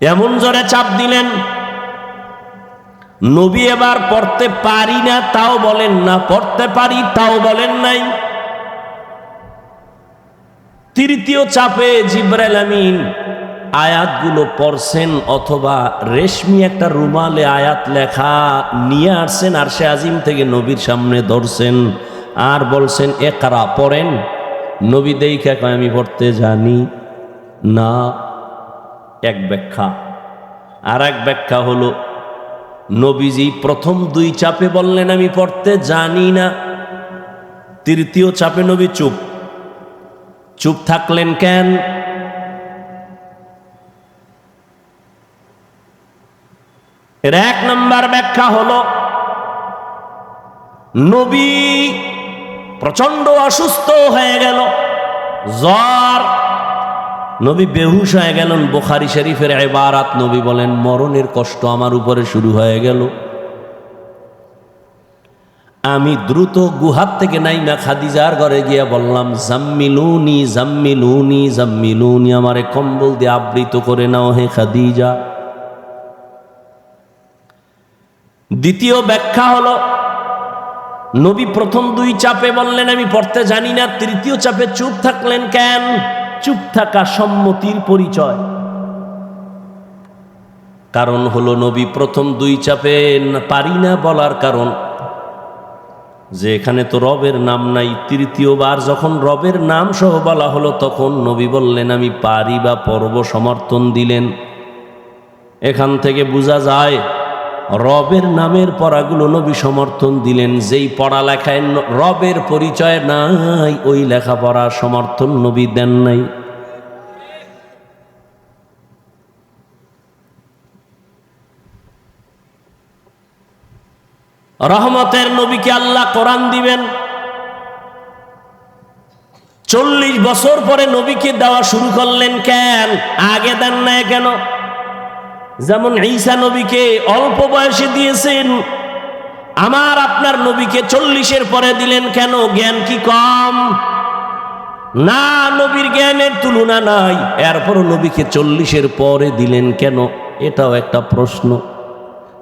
এমন জোরে চাপ দিলেন, নবী এবার পড়তে পারি না, তাও বলেন না, পড়তে পারি, তাও বলেন নাই। তৃতীয় চাপে জিব্রাইল আমিন আয়াতগুলো পড়ছেন অথবা রেশমি একটা রুমালে আয়াত লেখা নিয়ে আসছেন আর সে আজিম থেকে নবীর সামনে ধরছেন আর বলছেন একরা পড়েন? নবী দেখে কয়, আমি পড়তে জানি না। এক ব্যাখ্যা। আর এক ব্যাখ্যা হলো, নবীজি প্রথম দুই চাপে বললেন, আমি পড়তে জানি না। তৃতীয় চাপে নবী চুপ। চুপ থাকলেন কেন? এর এক নম্বর ব্যাখ্যা হলো, নবী প্রচণ্ড অসুস্থ হয়ে গেল। জ্বর। নবী বেহুশ হয়ে গেলেন বোখারি শরীফের এবারাত নবী বলেন, মরণের কষ্ট আমার উপরে শুরু হয়ে গেল। আমি দ্রুত গুহার থেকে নাই নাইমা খাদিজার ঘরে গিয়ে বললাম, জাম্মিলুনি জাম্মিলুনি জাম্মিলুনি, আমারে কম্বল দিয়ে আবৃত করে নাও হে খাদিজা। দ্বিতীয় ব্যাখ্যা হলো নবী প্রথম দুই চাপে বললেন, আমি পড়তে জানি না। তৃতীয় চাপে চুপ থাকলেন কেন? চুপ থাকা সম্মতির পরিচয়। কারণ হলো নবী প্রথম দুই চাপে পারি না বলার কারণ। যে এখানে তো রবের নাম নাই, তৃতীয়বার যখন রবের নাম সহ বলা হলো, তখন নবী বললেন, আমি পারি বা পর্ব সমর্থন দিলেন। এখান থেকে বোঝা যায় রবের নামের পড়াগুলো নবী সমর্থন দিলেন, যেই পড়ালেখায় রবের পরিচয় নাই, ওই লেখাপড়া সমর্থন নবী দেন নাই। রহমতের নবীকে আল্লাহ কোরআন দিবেন। চল্লিশ বছর পরে নবীকে দেওয়া শুরু করলেন কেন? আগে দেন না কেন? যেমন ঈসা নবীকে অল্প বয়সে দিয়েছেন, আমার আপনার নবীকে চল্লিশের পরে দিলেন কেন? জ্ঞান কি কম? না, নবীর জ্ঞানের তুলনা নাই। এরপরও নবীকে চল্লিশের পরে দিলেন কেন? এটাও একটা প্রশ্ন।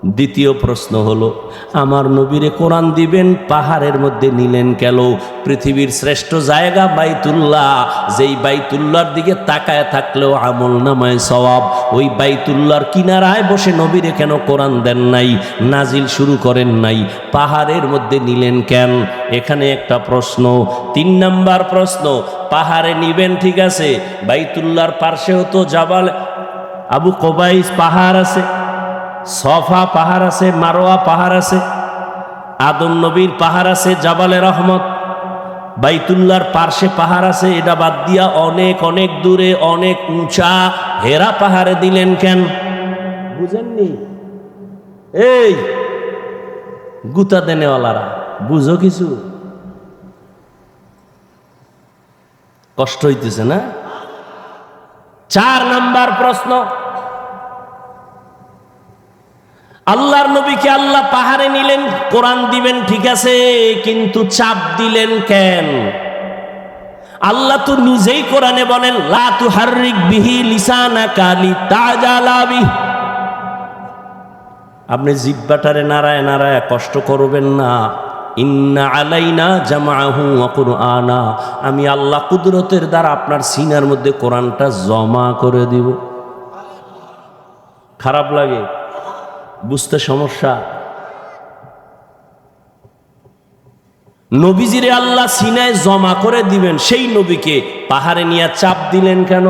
দ্বিতীয় প্রশ্ন হলো, আমার নবীরে কোরআন দিবেন, পাহাড়ের মধ্যে নিলেন কেন? পৃথিবীর শ্রেষ্ঠ জায়গা বাইতুল্লাহ, যেই বাইতুল্লার দিকে তাকায় থাকলেও আমল নামায় সওয়াব। ওই বাইতুল্লার কিনারায় বসে নবীরে কেন কোরআন দেন নাই? নাজিল শুরু করেন নাই। পাহাড়ের মধ্যে নিলেন কেন? এখানে একটা প্রশ্ন। তিন নাম্বার প্রশ্ন, পাহাড়ে নিবেন ঠিক আছে বাইতুল্লার পার্শ্বেও তো জাবাল। আবু কোবাইস পাহাড় আছে। সফা পাহাড় আছে, মারোয়া পাহাড় আছে, আদম নবীর পাহাড় আছে, জাবালে রহমত বাইতুল্লার পার্শ্বে পাহাড় আছে, এটা বাদ দিয়া অনেক অনেক দূরে, অনেক উঁচা, হেরা পাহাড়ে দিলেন কেন? বুঝেননি? এই, গুতা দেনেওয়ালারা, বুঝো কিছু? কষ্ট হইতেছে না? চার নাম্বার প্রশ্ন আল্লাহর নবীকে আল্লাহ পাহাড়ে নিলেন, কোরআন দিবেন, ঠিক আছে, কিন্তু চাপ দিলেন কেন? আল্লাহ তো নিজেই কোরআনে বলেন লাতু হারিক বিহি লিসানা কালি তাজালাবি আপনি জিব্বাটারে নারায় নারায় কষ্ট করবেন না। ইন্না আলাইনা জামাহু আনা আমি আল্লাহ কুদরতের দ্বারা আপনার সিনার মধ্যে কোরআনটা জমা করে দিব। খারাপ লাগে? বুঝতে সমস্যা? নবীজিরে আল্লাহ সিনায় জমা করে দিবেন সেই নবীকে পাহাড়ে নিয়ে চাপ দিলেন কেন?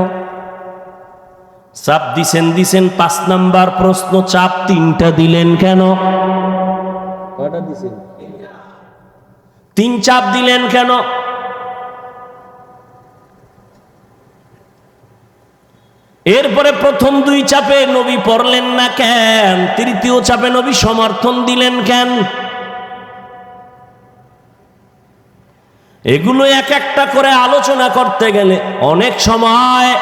চাপ দিছেন দিছেন পাঁচ নাম্বার প্রশ্ন চাপ তিনটা দিলেন কেন? তিন চাপ দিলেন কেন? এরপরে প্রথম দুই চাপে নবী পড়লেন না কেন? তৃতীয় চাপে নবী সমর্থন দিলেন কেন? এগুলো এক একটা করে আলোচনা করতে গেলে অনেক সময়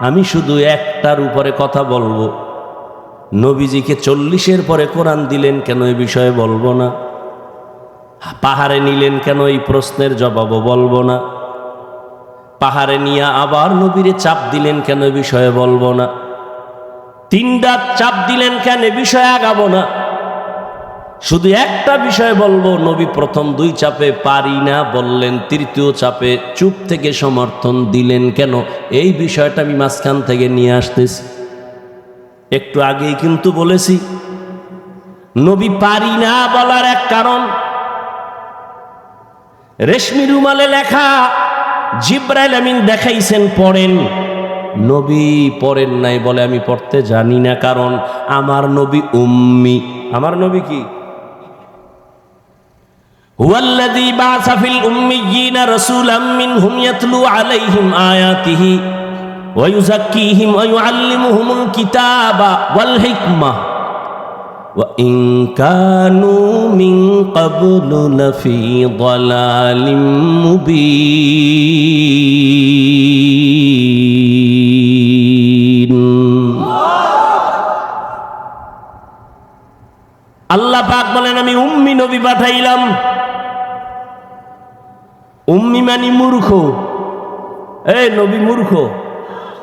আমি শুধু একটার উপরে কথা বলব। নবীজিকে চল্লিশের পরে কোরআন দিলেন কেন এ বিষয়ে বলব না? পাহাড়ে নিলেন কেন এই প্রশ্নের জবাবও বলব না? পাহাড়ে নিয়ে আবার নবীরে চাপ দিলেন কেন বিষয়ে বলব না? তিনটা চাপ দিলেন কেন বিষয়ে আগাবো না? শুধু একটা বিষয় বলব, নবী প্রথম দুই চাপে পারি না বললেন, তৃতীয় চাপে চুপ থেকে সমর্থন দিলেন কেন? এই বিষয়টা আমি মাঝখান থেকে নিয়ে আসতেছি। একটু আগেই কিন্তু বলেছি, নবী পারি না বলার এক কারণ, রেশমি রুমালে লেখা জিব্রাইল আমিন দেখাইছেন, পড়েন। নবী পড়েন নাই বলে আমি পড়তে জানি না, কারণ আমার নবী উম্মি। আমার নবী কি? ওয়াল্লাযী বা'সা ফিল উম্মিয়িনা রাসূলাম মিনহুম ইয়াতলু আলাইহিম আয়াতিহি ওয়া ইউযাক্কিহিম ওয়া ইউআল্লিমুহুমুল কিতাবা وإن كانوا من قبل لفي ضلال مبين আল্লাহ পাক বলেন আমি উম্মি নবী পাঠাইলাম উম্মি মানি মূর্খ এই নবী মূর্খ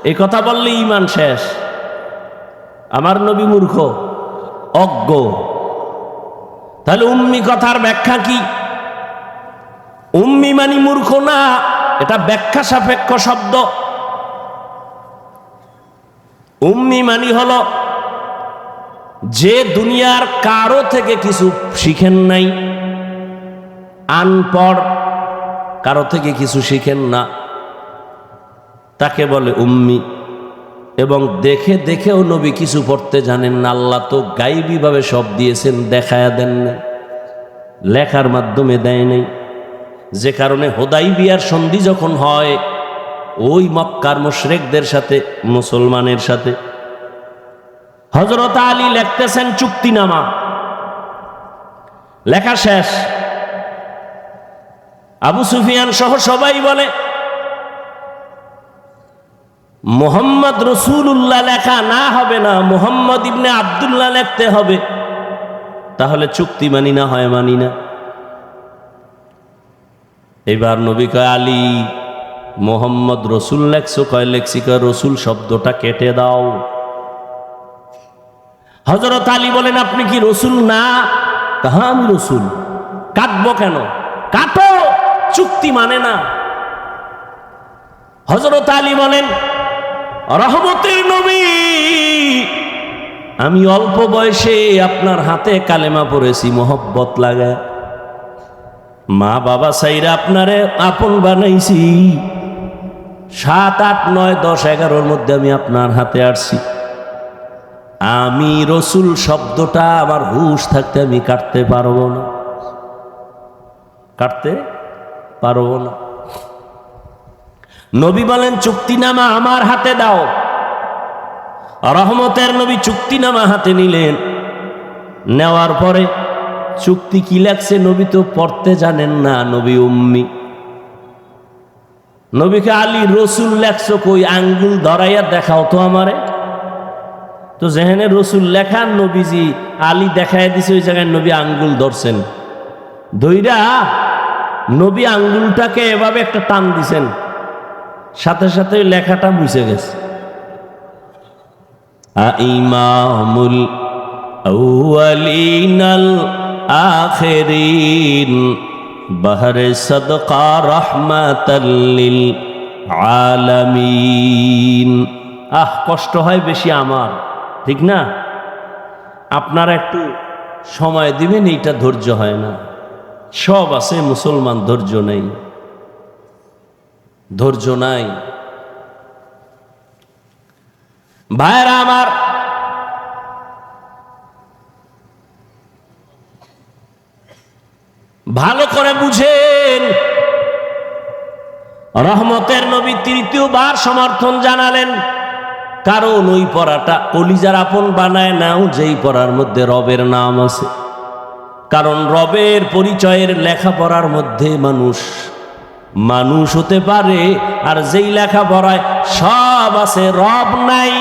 এই কথা বললে ইমান শেষ আমার নবী মূর্খ অজ্ঞ। তাহলে উম্মি কথার ব্যাখ্যা কি? উম্মি মানি মূর্খ না, এটা ব্যাখ্যা সাপেক্ষ শব্দ। উম্মি মানি হলো যে দুনিয়ার কারও থেকে কিছু শিখেন নাই, আনপড়, কারও থেকে কিছু শিখেন না। তাকে বলে উম্মি। এবং দেখে দেখেও নবী কিছু পড়তে জানেন না। আল্লাহ তো গাইবীভাবে সব দিয়েছেন, দেখায়া দেন না লেখার মাধ্যমে দেয় নাই। যে কারণে হোদাই বিয়ার সন্ধি যখন হয়, ওই মক্কার মুশরেকদের সাথে, মুসলমানের সাথে। হজরত আলী লিখতেছেন চুক্তিনামা। লেখা শেষ। আবু সুফিয়ান সহ সবাই বলে মোহাম্মদ রসুল্লাহ লেখা না হবে না, মোহাম্মদ ইবনে আবদুল্লাহ লেখতে হবে। তাহলে চুক্তি মানি না, হয় মানি না। এবার নবী কয়, আলী, মোহাম্মদ রসুল লেখছো? কয়, লেখছি। কয়, রসুল শব্দটা কেটে দাও। হজরত আলী বলেন, আপনি কি রসুল না? কাহা আমি রসুল। কাটবো কেন? কাটো! চুক্তি মানে না। হজরত আলী বলেন রহমতের নবী। আমি অল্প বয়সে আপনার হাতে কালেমা পড়েছি, মোহব্বত লাগা। মা বাবা সাইরা আপনারে আপন বানাইছি। সাত, আট, নয়, দশ, এগারোর মধ্যে আমি আপনার হাতে আসছি আমি রসুল শব্দটা আমার হুশ থাকতে আমি কাটতে পারব না। কাটতে পারব না। নবী বলেন, চুক্তিনামা আমার হাতে দাও। রহমতের নবী চুক্তিনামা হাতে নিলেন। নেওয়ার পরে চুক্তি কি লাগছে নবী তো পড়তে জানেন না, নবী উম্মি। নবীকে আলী রসুল লেখছো কই, আঙ্গুল ধরাইয়া দেখাও তো আমারে। তো যেখানে রসুল লেখা নবীজি আলী দেখাই দিছে, ওই জায়গায় নবী আঙ্গুল ধরছেন। দইরা নবী আঙ্গুলটাকে এভাবে একটা টান দিছেন। সাথে সাথে ওই লেখাটা মুছে গেছে। ইমামুল আউয়ালিনাল আখিরিন, বহরে সদকা রহমাতাল্লিল আলামিন। আহ, কষ্ট হয় বেশি আমার, ঠিক না? আপনারা একটু সময় দিবেন, এইটা ধৈর্য হয় না। সব আছে, মুসলমান ধৈর্য নেই। ধৈর্য নাই। ভাইরা আমার, ভালো করে বুঝেন। রহমতের নবী তৃতীয়বার সমর্থন জানালেন, কারণ ওই পড়াটা কলিজার আপন বানায় নাও, যেই পড়ার মধ্যে রবের নাম আছে। কারণ রবের পরিচয়ের লেখাপড়ার মধ্যে মানুষ মানুষ হতে পারে, আর যেই লেখাপড়ায় সব আছে, রব নাই।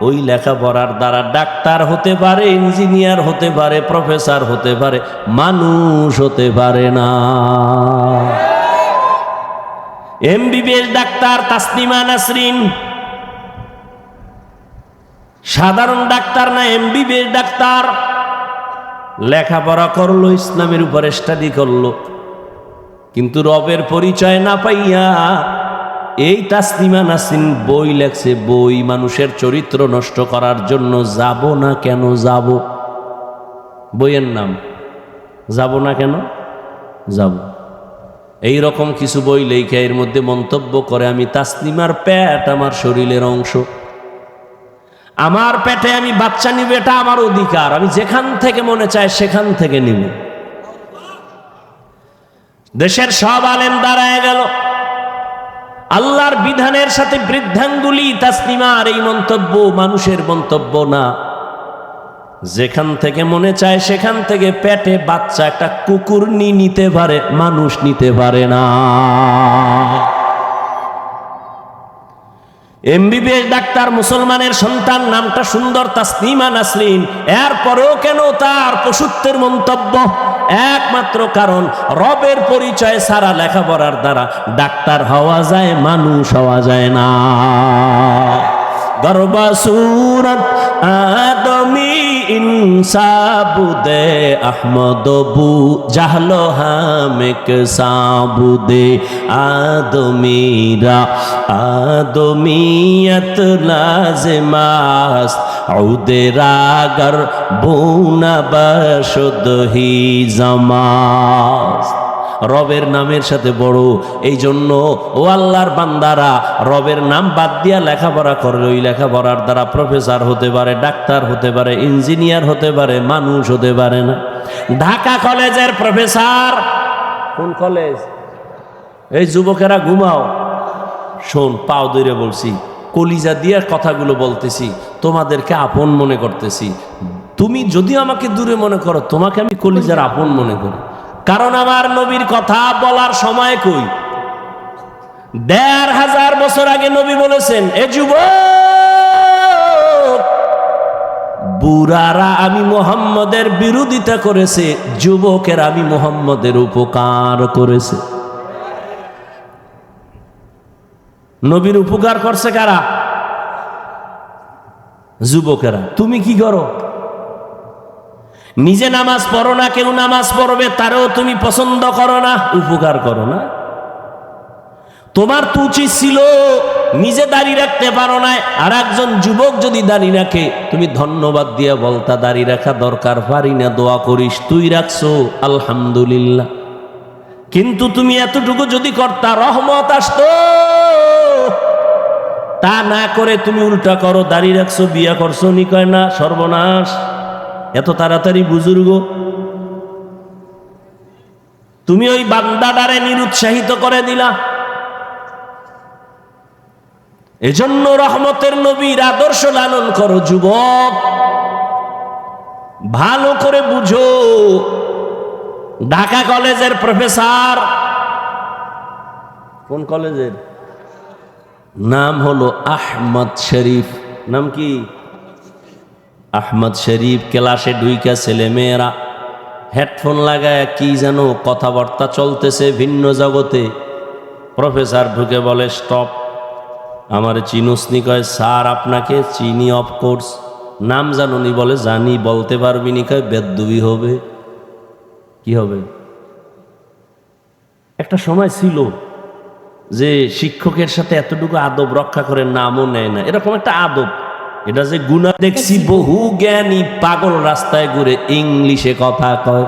ওই লেখাপড়ার দ্বারা ডাক্তার হতে পারে, ইঞ্জিনিয়ার হতে পারে, প্রফেসর হতে পারে, মানুষ হতে পারে না। MBBS doctor, Tasnima Nasrin. সাধারণ ডাক্তার না এমবিবিএস ডাক্তার? লেখাপড়া করল, ইসলামের উপরে স্টাডি করল। কিন্তু রবের পরিচয় না পাইয়া এই তাসলিমা নাসিন বই লেখছে, বই মানুষের চরিত্র নষ্ট করার জন্য যাব না কেন যাব? বইয়ের নাম, যাব না কেন? যাব। এই রকম কিছু বই লেখা, এর মধ্যে মন্তব্য করে, আমি তাসনিমার প্যাট আমার শরীরের অংশ। আমার পেটে আমি বাচ্চা নিব, এটা আমার অধিকার। আমি যেখান থেকে মনে চায় সেখান থেকে নিব। দেশের সব আলেম দাঁড়ায় গেল। আল্লাহর বিধানের সাথে বৃদ্ধাঙ্গুলি তাসনিমার এই মন্তব্য মানুষের মন্তব্য না। যেখান থেকে মনে চায় সেখান থেকে পেটে বাচ্চা একটা কুকুর নিতে পারে, মানুষ নিতে পারে না। এমবিবিএস ডাক্তার মুসলমানের সন্তান, নামটা সুন্দর তাসনিমা নাসরিন। এরপরেও কেন তার পশুত্বের মন্তব্য? একমাত্র কারণ রবের পরিচয় সারা লেখাপড়ার দ্বারা ডাক্তার হওয়া যায়, মানুষ হওয়া যায় না। গর্বাসুরত আদমি ইনসাবুদে আহমদবু জাহলো হামেক সাবুদে আদমিরা আদমিয়ত লাজমাস উদেরাগর বুনা বসুদহি জামাস রবের নামের সাথে বড় এই জন্য ও আল্লাহর বান্দারা রবের নাম বাদ দিয়া লেখাপড়া করে, ওই লেখাপড়ার দ্বারা প্রফেসর হতে পারে, ডাক্তার হতে পারে, ইঞ্জিনিয়ার হতে পারে, মানুষ হতে পারে না। ঢাকা কলেজের প্রফেসর। কোন কলেজ? এই যুবকেরা ঘুমাও। শোন, পাও দৈরে বলছি। কলিজা দিয়ে কথাগুলো বলতেছি, তোমাদেরকে আপন মনে করতেছি। তুমি যদি আমাকে দূরে মনে করো, তোমাকে আমি কলিজার আপন মনে করি। কারণ আমার নবীর কথা বলার সময় কই? দেড় হাজার বছর আগে নবী বলেছেন, এ যুব বুড়ারা আমি মোহাম্মদের বিরোধিতা করেছে, যুবকের আমি মোহাম্মদের উপকার করেছে। নবীর উপকার করছে কারা? যুবকেরা। তুমি কি করো? নিজে নামাজ পড়ো না, কেউ নামাজ পড়বে, তারও তুমি পছন্দ করো না, উপকার করো না। তোমার তো উচিত ছিল নিজে দাঁড়িয়ে রাখতে পারো না আর একজন যুবক যদি দাঁড়িয়ে রাখে, তুমি ধন্যবাদ দিয়ে বলতা দাঁড়িয়ে রাখা দরকার, পারি না, দোয়া করিস, তুই রাখছো, আলহামদুলিল্লাহ। কিন্তু তুমি এতটুকু যদি করতা, রহমত আসতো। তা না করে তুমি উল্টা করো দাঁড়িয়ে রাখছো, বিয়া করছ, নি কয়, না, সর্বনাশ, এত তাড়াতাড়ি বুজুর্গ। তুমি ওই বান্দাডারে নিরুৎসাহিত করে দিলা। এজন্য রহমতের নবীর আদর্শ লালন করো, যুবক। ভালো করে বুঝো, ঢাকা কলেজের প্রফেসর। কোন কলেজের? নাম হলো আহমদ শরীফ। নাম কি? আহমদ শরীফ ক্লাসে ঢুইকা ছেলে মেয়েরা হেডফোন লাগায় কি যেন কথাবার্তা চলতেছে ভিন্ন জগতে। প্রফেসর ঢুকে বলে, স্টপ, আমার চিনুসনি কয়, স্যার, আপনাকে চিনি অফকোর্স নাম জানুনি বলে জানি, বলতে পারবি নি কয়, বেদুবি হবে। কি হবে? একটা সময় ছিল যে শিক্ষকের সাথে এতটুকু আদব রক্ষা করে নামও নেয় না। এরকম একটা আদব। এটা যে গুণা দেখছি বহু জ্ঞানী পাগল রাস্তায় ঘুরে ইংলিশে কথা কয়।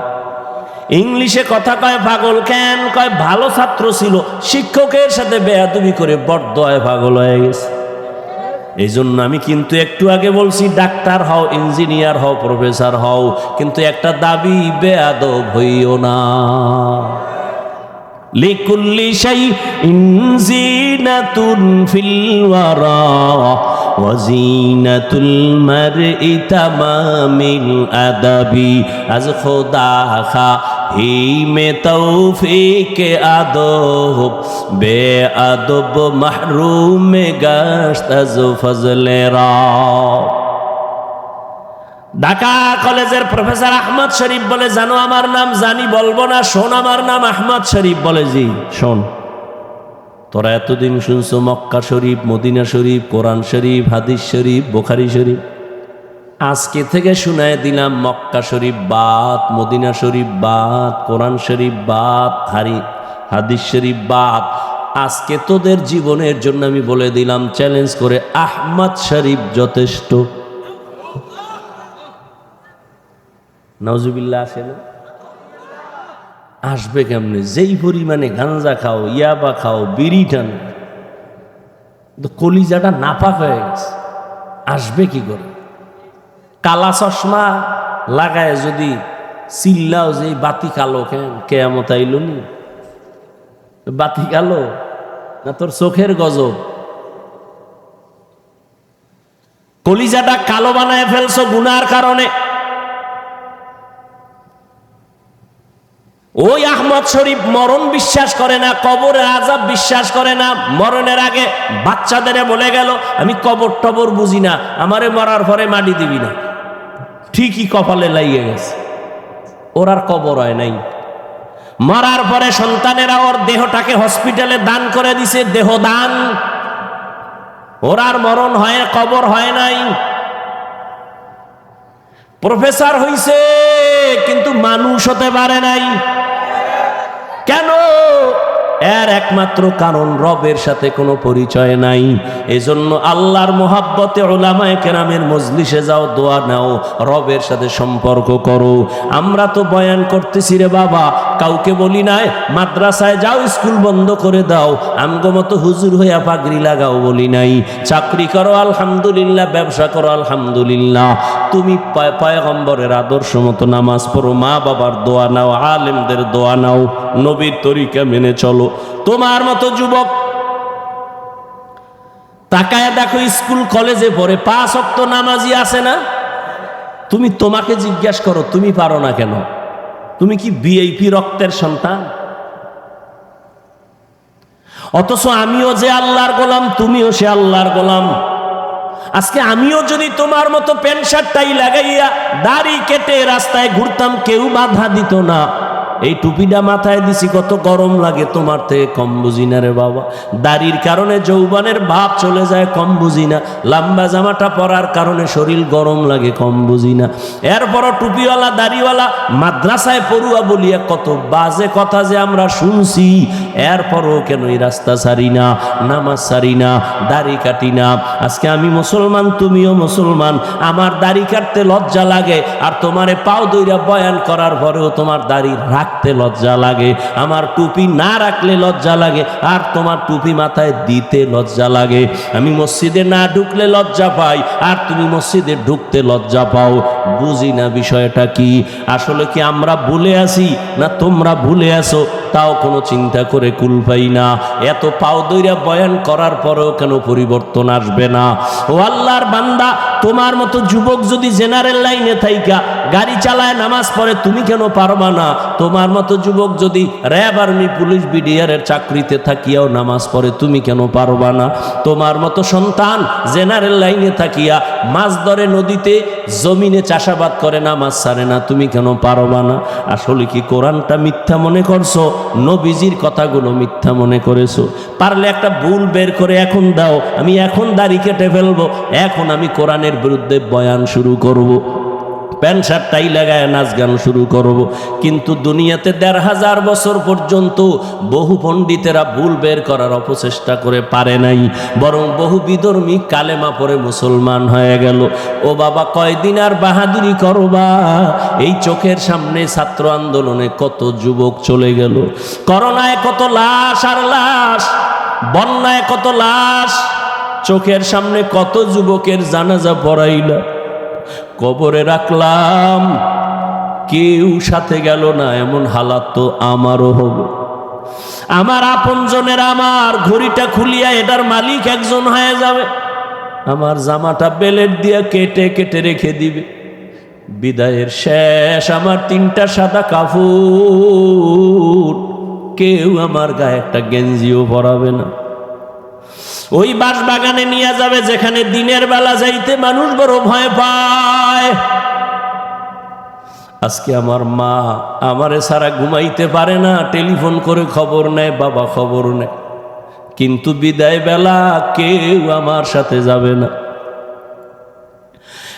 ইংলিশে কথা কয়, পাগল কেন কয়? ভালো ছাত্র ছিল, শিক্ষকের সাথে বেয়াদবি করে বড়দয় পাগল হয়ে গেছে। এই জন্য আমি কিন্তু একটু আগে বলছি, ডাক্তার হও, ইঞ্জিনিয়ার হও, প্রফেসর হও, কিন্তু একটা দাবি, বেয়াদব হইও না। لكل شيء زينة في الورى وزينة المرء تمام الأدب. از خدا خواهی میں توفیق آدب. بے آدب محروم گشت از فضل را ঢাকা কলেজের প্রফেসর আহমদ শরীফ বলে, জানো আমার নাম জানি, বলব না, শোন আমার নাম আহমদ শরীফ, বলে, জি, শোন। তোরা এতদিন শুনছো মক্কা শরীফ, মদিনা শরীফ, কোরআন শরীফ, হাদিস শরীফ, বোখারি শরীফ। আজকে থেকে শুনায় দিলাম মক্কা শরীফ বাদ, মদিনা শরীফ বাদ, কোরআন শরীফ বাদ, হারি, হাদিস শরীফ বাদ। আজকে তোদের জীবনের জন্য আমি বলে দিলাম, চ্যালেঞ্জ করে আহমদ শরীফ যথেষ্ট। নজুবিল্লা আসে না আসবে কেমনে? যেই পরিমাণে গাঞ্জা খাও, ইয়াবা খাও, বিড়ি টান কলিজাটা নাপাক হয়ে গেছে। আসবে কি করে? কালা চশমা লাগায় যদি চিল্লাও যে বাতি কালো কেন? কেয়ামত আইল নি? বাতি কালো না তোর চোখের গজব? কলিজাটা কালো বানায় ফেলছো গুনার কারণে। ওই আহমদ শরীফ মরণ বিশ্বাস করে না, কবরের আজাব বিশ্বাস করে না। মরণের আগে বাচ্চাদের বলে গেল, আমি কবর টবর বুঝি না, আমারে মরার পরে মাটি দিবি না। ঠিকই কপালে লাগিয়ে গেছে। ওর আর কবর হয় নাই। মরার পরে সন্তানেরা ওর দেহটাকে হসপিটালে দান করে দিছে দেহ দান ওর আর মরণ হয়, কবর হয় নাই। প্রফেসর হইছে কিন্তু মানুষ হতে পারে নাই। কেন? এর একমাত্র কারণ রবের সাথে কোনো পরিচয় নাই। এজন্য আল্লাহর মোহাব্বতে ওলামায় কেরামের মজলিসে যাও, দোয়া নাও, রবের সাথে সম্পর্ক করো। আমরা তো বয়ান করতেছি রে বাবা কাউকে বলি নাই, মাদ্রাসায় যাও, স্কুল বন্ধ করে দাও। আমগো মতো হুজুর হইয়া পাগড়ি লাগাও বলি নাই। চাকরি করো, আলহামদুলিল্লাহ, ব্যবসা করো, আলহামদুলিল্লাহ। তুমি পয়- পয়গম্বরের আদর্শ মতো নামাজ পড়ো, মা বাবার দোয়া নাও, আলেমদের দোয়া নাও, নবীর তরিকা মেনে চলো। তোমার মতো যুবক, তাকায় দেখো স্কুল, কলেজে পড়ে, পাঁচ অক্ত নামাজি আছে না? তুমি তোমাকে জিজ্ঞাসা করো, তুমি পারো না কেন? তুমি কি বিএপি রক্তের সন্তান? অথচ আমিও যে আল্লাহর গোলাম, তুমিও সে আল্লাহর গোলাম। আজকে আমিও যদি তোমার মতো প্যান্ট শার্টটাই লাগাইয়া, দাড়ি কেটে রাস্তায় ঘুরতাম, কেউ বাধা দিত না। এই টুপিটা মাথায় দিছি, কত গরম লাগে তোমার থেকে কম বুঝি না রে বাবা। দাড়ির কারণে যৌবনের ভাব চলে যায় কম বুঝি না লম্বা জামাটা পরার কারণে শরীর গরম লাগে কম বুঝি না এরপরও টুপিওয়ালা, দাড়িওয়ালা, মাদ্রাসায় পড়ুয়া বলিয়া কত বাজে কথা যে আমরা শুনছি। এরপরও কেন এই রাস্তা সারি না, নামাজ সারি না, দাড়ি কাটি না। আজকে আমি মুসলমান, তুমিও মুসলমান। আমার দাড়ি কাটতে লজ্জা লাগে, আর তোমারে পাও দইরা বয়ান করার পরেও তোমার দাড়ি রাখতে লজ্জা লাগে। আমার টুপি না রাখলে লজ্জা লাগে, আর তোমার টুপি মাথায় দিতে লজ্জা লাগে। আমি মসজিদে না ঢুকলে লজ্জা পাই, আর তুমি মসজিদে ঢুকতে লজ্জা পাও। বুঝি না বিষয়টা কি? আসলে কি আমরা ভুলে আছি, না তোমরা ভুলে আসো তাও কোনো চিন্তা করে কুল পাই না। এত পাও দৈরা বয়ান করার পরেও কেন পরিবর্তন আসবে না? ও আল্লাহর বান্দা, তোমার মতো যুবক যদি জেনারেল লাইনে থাইকা গাড়ি চালায়, নামাজ পড়ে, তুমি কেন পারবা না? তোমার মতো যুবক যদি র্যাব আর্মি, পুলিশ বিডিআরের চাকরিতে থাকিয়াও নামাজ পড়ে, তুমি কেন পারবা না? তোমার মতো সন্তান জেনারেল লাইনে থাকিয়া মাছ ধরে নদীতে, জমিনে চাষাবাদ করে, নামাজ সারে না, তুমি কেন পারবা না? আসলে কি কোরআনটা মিথ্যা মনে করছ? নবীজির কথাগুলো মিথ্যা মনে করেছ। পারলে একটা ভুল বের করে এখন দাও, আমি এখন দাড়ি কেটে ফেলব, এখন আমি কোরআনের বিরুদ্ধে বয়ান শুরু করব। প্যান্ট শার্ট শার্টটাই লাগায় নাচ গান শুরু করব। কিন্তু দুনিয়াতে দেড় হাজার বছর পর্যন্ত বহু পণ্ডিতেরা ভুল বের করার অপচেষ্টা করে পারে নাই। বরং বহু বিধর্মী কালেমা পরে মুসলমান হয়ে গেল। ও বাবা, কয়দিন আর বাহাদুরি করবা? এই চোখের সামনে ছাত্র আন্দোলনে কত যুবক চলে গেল। করোনায় কত লাশ আর লাশ, বন্যায় কত লাশ, চোখের সামনে কত যুবকের জানাজা পড়াইলা। কবরে রাখলাম। কেউ সাথে গেল না, এমন হালাত তো আমারও হবে আমার আপনজনের আমার ঘড়িটা খুলিয়া এটার মালিক একজন হয়ে যাবে। আমার জামাটা বেলেট দিয়া কেটে কেটে রেখে দিবে। বিদায়ের শেষ, আমার তিনটা সাদা কাপড়। কেউ আমার গায়ে একটা গেঞ্জিও পরাবে না। ওই বাস বাগানে নিয়ে যাবে, যেখানে দিনের বেলা যাইতে মানুষ বড় ভয় পায়। আজকে আমার মা আমারে সারা ঘুমাইতে পারে না, টেলিফোন করে খবর নেয়, বাবা খবর নেয়। কিন্তু বিদায় বেলা কেউ আমার সাথে যাবে না।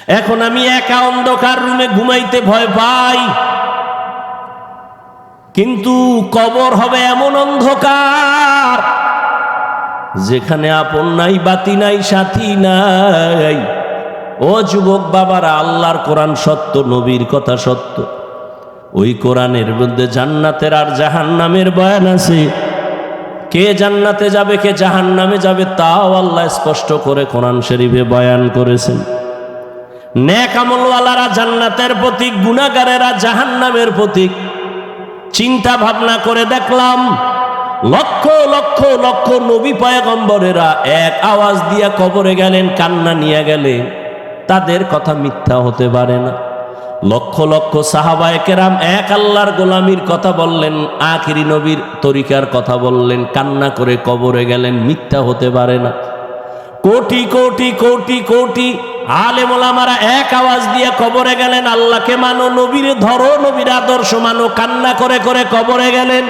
এখন আমি একা অন্ধকার রুমে ঘুমাইতে ভয় পাই। কিন্তু কবর হবে এমন অন্ধকার যেখানে আপন নাই, বাতি নাই, সাথী নাই। ও যুবক বাবারা, আল্লাহর কোরআন সত্য, নবীর কথা সত্য। ওই কোরআনের মধ্যে জান্নাতের আর জাহান্নামের বয়ান আছে। কে জান্নাতে যাবে, কে জাহান্নামে যাবে, তাও আল্লাহ স্পষ্ট করে কোরআন শরীফে বয়ান করেছেন। আমলওয়ালারা জান্নাতের প্রতীক গুণাগারেরা জাহান্নামের প্রতীক। চিন্তা ভাবনা করে দেখলাম লক্ষ লক্ষ লক্ষ নবী পয়গম্বরেরা এক আওয়াজ দিয়া কবরে গেলেন, কান্না নিয়ে গেলে তাদের কথা মিথ্যা হতে পারে না। লক্ষ লক্ষ সাহাবায় কেরাম এক আল্লাহর গোলামির কথা বললেন, আখিরি নবীর তরিকার কথা বললেন, কান্না করে কবরে গেলেন, মিথ্যা হতে পারে না। কোটি কোটি কোটি কোটি আলেমোলামারা এক আওয়াজ দিয়ে কবরে গেলেন, আল্লাহকে মানো, নবীর ধরো, নবীর আদর্শ মানো, কান্না করে করে কবরে গেলেন।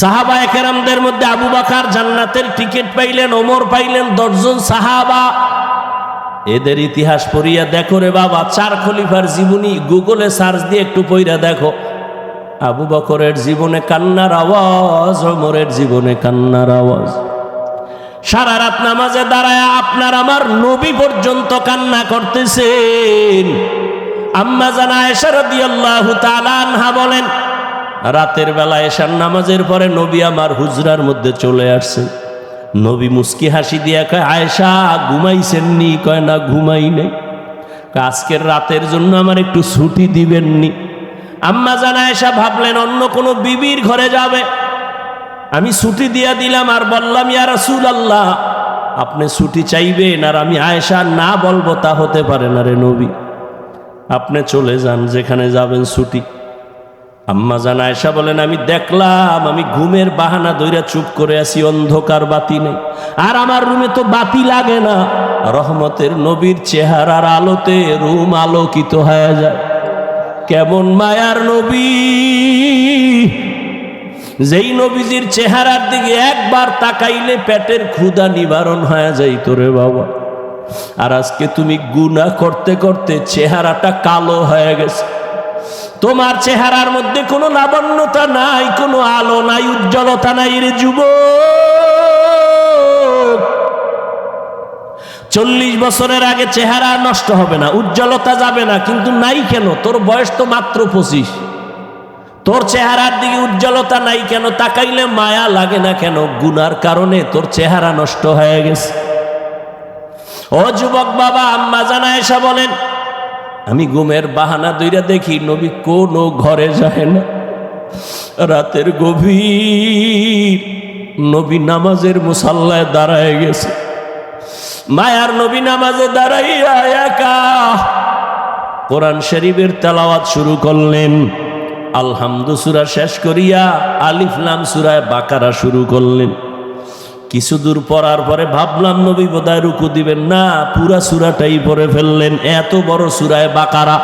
সাহাবা একেরামদের মধ্যে আবু বাকার জান্নাতের টিকিট পাইলেন, ওমর পাইলেন, দশজন সাহাবা। এদের ইতিহাস পড়িয়া দেখো রে বাবা, চার খলিফার জীবনী গুগলে সার্চ দিয়ে একটু পইরা দেখো। আবু বকরের জীবনে কান্নার আওয়াজ, ওমরের জীবনে কান্নার আওয়াজ। সারা রাত নামাজে দাঁড়ায় আপনার আমার নবী পর্যন্ত কান্না করতেছেন। আম্মা জানা এসারদি আল্লাহ আনহা বলেন রাতের বেলা এসার নামাজের পরে নবী আমার হুজরার মধ্যে চলে আসছে। নবী মুস্কি হাসি দিয়া কয়, আয়েশা ঘুমাইছেননি কয়, না, ঘুমাই নেই। আজকের রাতের জন্য আমার একটু ছুটি দিবেননি আম্মা জান এসা ভাবলেন, অন্য কোনো বিবির ঘরে যাবে। আমি ছুটি দিয়া দিলাম আর বললাম, ইয়া রাসূল আল্লাহ আপনি ছুটি চাইবেন আর আমি আয়েশা না বলব তা হতে পারে না রে নবী। আপনি চলে যান, যেখানে যাবেন ছুটি। আম্মা জান আয়েশা বলেন, আমি দেখলাম, আমি ঘুমের বাহানা দইরা চুপ করে আছি, অন্ধকার বাতি নেই। আর আমার রুমে তো বাতি লাগে না। রহমতের নবীর চেহারার আলোতে রুম আলোকিত হয়ে যায়। কেমন মায়ার নবী। যেই নবীজির চেহারার দিকে একবার তাকাইলে পেটের ক্ষুধা নিবারণ হয়ে যাইত রে বাবা। আর আজকে তুমি গুনাহ করতে করতে চেহারাটা কালো হয়ে গেছে। তোমার চেহারার মধ্যে কোনো লাবণ্যতা নাই, কোনো আলো নাই, উজ্জ্বলতা নাই রে যুব চল্লিশ বছরের আগে চেহারা নষ্ট হবে না, উজ্জ্বলতা যাবে না, কিন্তু নাই কেন? তোর বয়স তো মাত্র পঁচিশ। তোর চেহারার দিকে উজ্জ্বলতা নাই কেন? তাকাইলে মায়া লাগে না কেন? গুনার কারণে তোর চেহারা নষ্ট হয়ে গেছে। ও যুবক বাবা, আম্মা জানা এসা বলেন আমি ঘুমের বাহানা দইরা দেখি নবী কোনো ঘরে যায় না। রাতের গভীর নবী নামাজের মুসাল্লায় দাঁড়ায় গেছে। মায়ার নবী নামাজে দাঁড়াইয়া একা। কোরআন শরীফের তেলাওয়াত শুরু করলেন। আলহামদু সুরা শেষ করিয়া আলিফলাম সুরায় বাকারা শুরু করলেন। কিছু দূর পড়ার পরে ভাবলাম, নবী বোধহয় রুকু দিবেন। না, পুরা সুরাটাই পরে ফেললেন। এত বড় সুরায় বাকারা।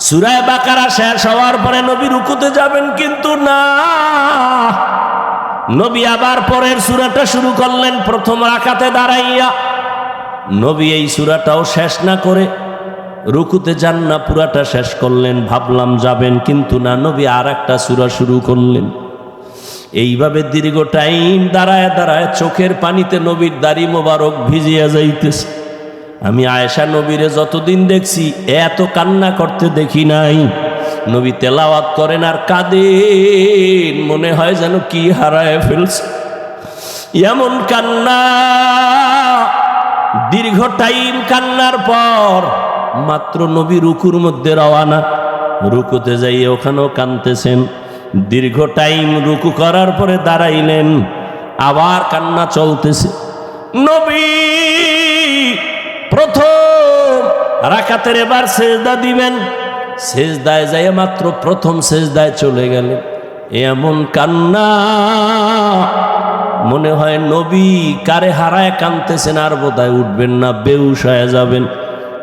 সুরায় বাকারা শেষ হওয়ার পরে নবী রুকুতে যাবেন কিন্তু না। নবী আবার পরের সুরাটা শুরু করলেন, প্রথম রাখাতে দাঁড়াইয়া। নবী এই সুরাটাও শেষ না করে রুকুতে যান না, পুরাটা শেষ করলেন। ভাবলাম, যাবেন কিন্তু না। নবী আর একটা সুরা শুরু করলেন। এইভাবে দীর্ঘ টাইম দাঁড়ায় দাঁড়ায় চোখের পানিতে নবীর দাড়ি মোবারক ভিজিয়া যাইতেছে। আমি আয়েশা নবীরে যতদিন দেখছি, এত কান্না করতে দেখি নাই। নবী তেলাওয়াত করেন আর কাঁদেন মনে হয় যেন কি হারায় ফেলছে। এমন কান্না, দীর্ঘ টাইম কান্নার পর মাত্র নবী রুকুর মধ্যে রওয়ানা রুকুতে যাইয়ে ওখানেও কানতেছেন দীর্ঘ টাইম রুকু করার পরে দাঁড়াইলেন। আবার কান্না চলতেছে। নবী, প্রথম রাকাতের এবার সেজদা দিবেন। সেজদায় যাই মাত্র প্রথম সেজদায় চলে গেলেন। এমন কান্না মনে হয় নবী কারে হারায় কানতেছেন আর বোধহয় উঠবেন না, বেউস যাবেন।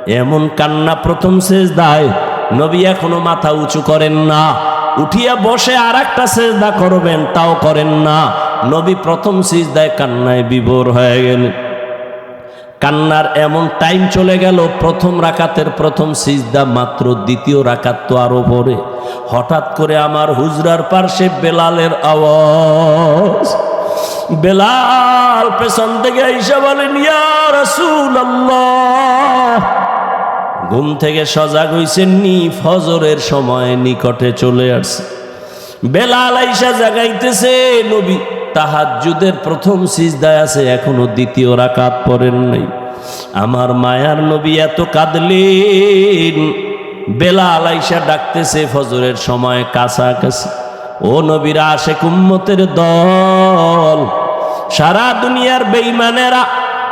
এমন কান্না প্রথম শেষ দায় নবী এখনও মাথা উঁচু করেন না। উঠিয়া বসে আর একটা সেজদা করবেন, তাও করেন না। নবী প্রথম সিজদায় কান্নায় বিভোর হয়ে গেলেন কান্নার এমন টাইম চলে গেল, প্রথম রাকাতের প্রথম সিজদা মাত্র দ্বিতীয় রাকাত তো আরও পরে। হঠাৎ করে আমার হুজরার পার্শ্বে বেলালের আওয়াজ। বেলাল পেছন থেকে এসে বলেন, ইয়া রাসূলুল্লাহ। ঘুম থেকে সজাগ হইছেন নি ফজরের সময় নিকটে চলে আসছে। বেলাল আইসা জাগাইতেছে, নবী তাহাজ্জুদের প্রথম সিজদায় আছে, এখনও দ্বিতীয় রাকাত পড়েন নাই। আমার মায়ার নবী এত কাঁদলেন, বেলাল আইসা ডাকতেছে, ফজরের সময় কাছাকাছি। ও নবীরা আসে কুম্মতের দল, সারা দুনিয়ার বেঈমানেরা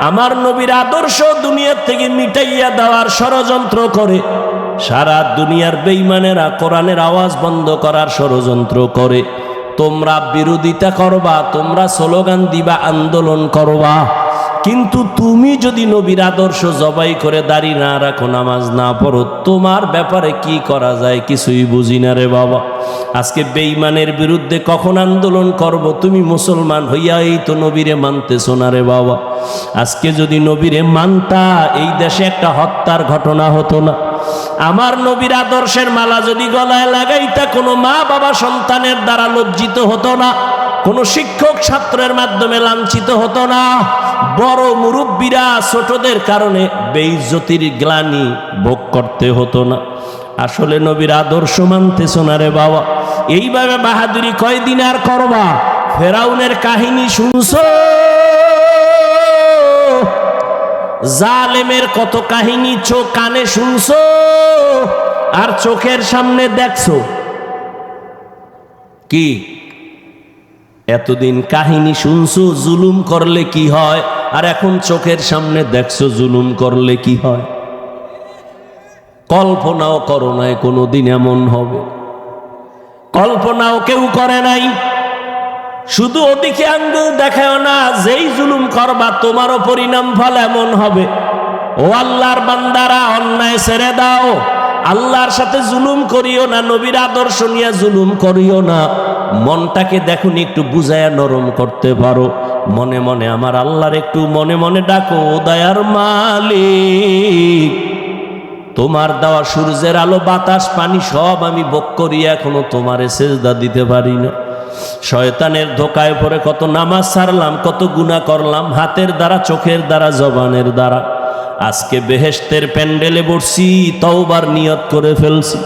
আমার নবীর আদর্শ দুনিয়ার থেকে মিটাইয়া দেওয়ার ষড়যন্ত্র করে, সারা দুনিয়ার বেইমানেরা কোরআনের আওয়াজ বন্ধ করার ষড়যন্ত্র করে। তোমরা বিরোধিতা করবা, তোমরা স্লোগান দিবা, আন্দোলন করবা। কিন্তু তুমি যদি নবীর আদর্শ জবাই করে দাড়ি না রাখো, নামাজ না পড়ো, তোমার ব্যাপারে কি করা যায় কিছুই বুঝি না রে বাবা। আজকে বেঈমানের বিরুদ্ধে কখন আন্দোলন করব, তুমি মুসলমান হইয়াই তো নবীরে মানতেছো না রে বাবা। আজকে যদি নবীরে মানতা, এই দেশে একটা হত্যার ঘটনা হতো না। আমার নবীর আদর্শের মালা যদি গলায় লাগাইতা কোনো মা বাবা সন্তানের দ্বারা লজ্জিত হতো না, কোনো শিক্ষক ছাত্রের মাধ্যমে লাঞ্ছিত হতো না। বড় মুরব্বীরা ছোটদের কারণে বেইজ্জতির গ্লানি ভোগ করতে হতো না। আসলে নবীর আদর্শ মানতেছ না রে বাবা। এইভাবে বাহাদুরি কয়দিন আর করবা? ফেরাউনের কাহিনী শুনছো? জালেমের কত কাহিনী চোখ কানে শুনছো আর চোখের সামনে দেখছ? কি? এতদিন কাহিনী শুনছো, জুলুম করলে কি হয়? আর এখন চোখের সামনে দেখছ, জুলুম করলে কি হয়? কল্পনাও করো নাই, কোনোদিন এমন হবে। কল্পনাও কেউ করে নাই। শুধু ওদিকে আঙ্গুল দেখাও না, যেই জুলুম করবা তোমারও পরিণাম ফল এমন হবে। ও আল্লাহর বান্দারা, অন্যায় ছেড়ে দাও। আল্লাহর সাথে জুলুম করিও না, নবীর আদর্শ নিয়ে জুলুম করিও না। মনটাকে দেখুন, একটু বুঝায়া নরম করতে পারো। মনে মনে আমার আল্লাহর একটু মনে মনে ডাকো দয়ার মালিক, তোমার দেওয়া সূর্যের আলো, বাতাস, পানি সব আমি বক করি, এখনও তোমারে সেজদা দিতে পারি না। শয়তানের ধোকায় পরে কত নামাজ ছাড়লাম, কত গুণা করলাম, হাতের দ্বারা, চোখের দ্বারা, জবানের দ্বারা। আজকে বেহেস্তের প্যান্ডেলে বসছি, তওবার নিয়ত করে ফেলছি।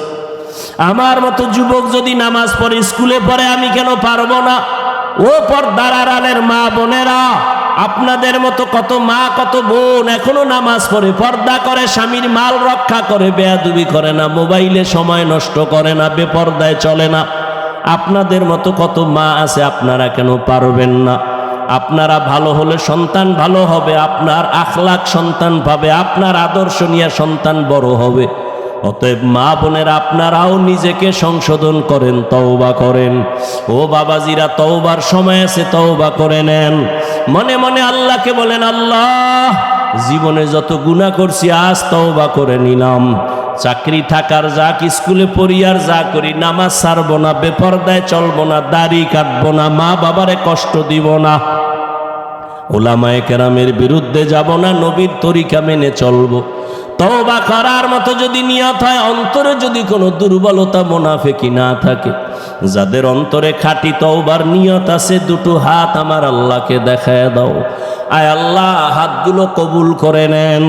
আমার মতো যুবক যদি নামাজ পড়ে, স্কুলে পড়ে, আমি কেন পারব না? ও পর্দার আড়ালের মা বোনেরা, আপনাদের মতো কত মা, কত বোন এখনও নামাজ পড়ে, পর্দা করে, স্বামীর মাল রক্ষা করে, বেয়াদুবি করে না, মোবাইলে সময় নষ্ট করে না, বেপর্দায় চলে না। আপনাদের মতো কত মা আছে আপনারা কেন পারবেন না? আপনারা ভালো হলে সন্তান ভালো হবে, আপনার আখলাখ সন্তান পাবে, আপনার আদর্শ নিয়ে সন্তান বড় হবে। অতএব মা বোনের, আপনারাও নিজেকে সংশোধন করেন, তওবা করেন। ও বাবাজিরা, তওবার সময় আছে, তওবা করে নেন। মনে মনে আল্লাহকে বলেন, আল্লাহ জীবনে যত গুণা করছি, আজ তওবা করে নিলাম। চাকরি থাকার যাক, স্কুলে পড়িয়ার যা করি নামাজ সারব না, বেপরদায় চলব না, দাড়ি কাটবো না, মা বাবারে কষ্ট দিব না। ওলামায়ে কেরামের বিরুদ্ধে যাব না, নবীর তরিকা মেনে চলবো। তওবা করার মতো যদি নিয়ত হয় অন্তরে যদি কোনো দুর্বলতা মোনাফেকি না থাকে যাদের অন্তরে খাঁটি তওবার নিয়ত আছে দুটো হাত আমার আল্লাহকে দেখায় দাও আয় আল্লাহ হাতগুলো কবুল করে নেন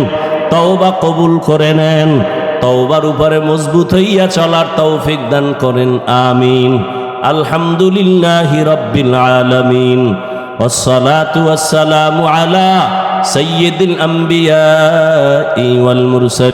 তওবা কবুল করে নেন তওবার উপরে মজবুত হইয়া চলার তৌফিক দান করেন আমিন আলহামদুলিল্লাহি রাব্বিল আলামিন والصلاة والسلام على সৈয়দুল আম্বিয়া ওয়াল মুরসাল